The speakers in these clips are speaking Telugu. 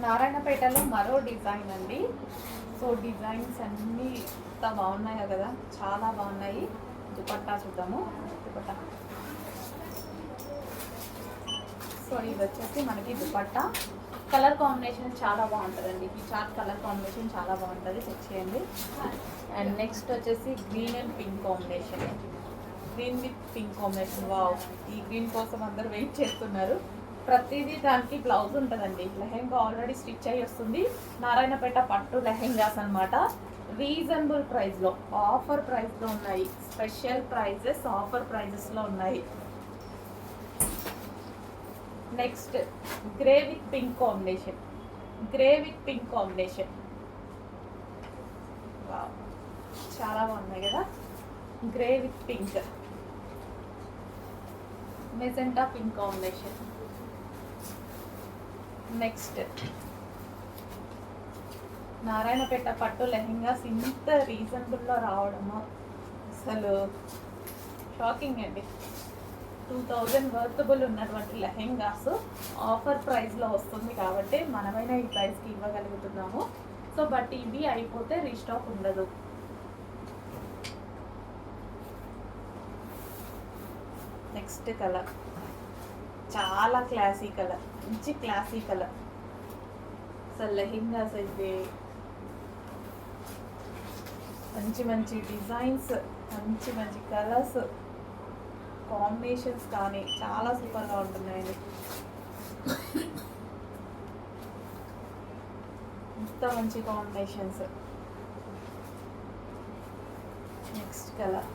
నారాయణపేటలో మరో డిజైన్ అండి. సో డిజైన్స్ అన్నీ ఎంత బాగున్నాయో కదా? చాలా బాగున్నాయి. దుపట్టా చూద్దాము. దుపట్టా. సో ఇది వచ్చేసి మనకి దుపట్టా. కలర్ కాంబినేషన్ చాలా బాగుంటుందండి. ఈ చార్ట్ కలర్ కాంబినేషన్ చాలా బాగుంటుంది. చెక్ చేయండి. అండ్ నెక్స్ట్ వచ్చేసి green and pink combination. Green with pink combination. Wow! ఈ గ్రీన్ కోసం అందరు వెయిట్ చేస్తున్నారు. ప్రతిదీ దానికి బ్లౌజ్ ఉంటుందండి. లెహెంగా ఆల్రెడీ స్టిచ్ అయ్యి వస్తుంది. నారాయణపేట పట్టు లెహెంగాస్ అనమాట రీజనబుల్ ప్రైస్లో ఆఫర్ ప్రైస్లో ఉన్నాయి. స్పెషల్ ప్రైజెస్ ఆఫర్ ప్రైజెస్లో ఉన్నాయి. Next grey with pink combination grey with pink combination చాలా బాగున్నాయి కదా? Grey with pink magenta pink combination next Narayanpet పట్టు లెహెంగాస్ ఇంత రీజనబుల్లో రావడము? అసలు షాకింగ్ అండి. టూ థౌజండ్ వర్తబుల్ ఉన్నటువంటి లెహెంగాస్ ఆఫర్ ప్రైస్లో వస్తుంది కాబట్టి మనమైనా ఈ ప్రైస్కి ఇవ్వగలుగుతున్నాము. సో బట్ ఇవి అయిపోతే రీస్టాక్ ఉండదు. నెక్స్ట్ కలర్ చాలా క్లాసీ కలర్ మంచి క్లాసీ కలర్ అసలు లెహెంగాస్ అయితే మంచి మంచి డిజైన్స్ మంచి మంచి కలర్స్ కాంబినేషన్స్ కానీ చాలా సూపర్గా ఉంటున్నాయండి. ఇంత మంచి combinations next colour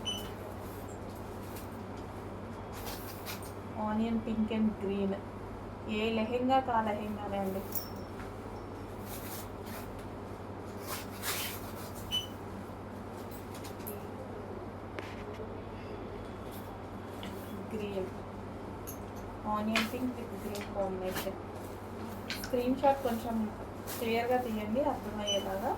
onion pink and green. ఏ లెహెంగా కా లెహెంగానే అండి? Green. Onion pink with green combination. Screenshot కొంచెం క్లియర్గా తీయండి అర్థమయ్యేలాగా.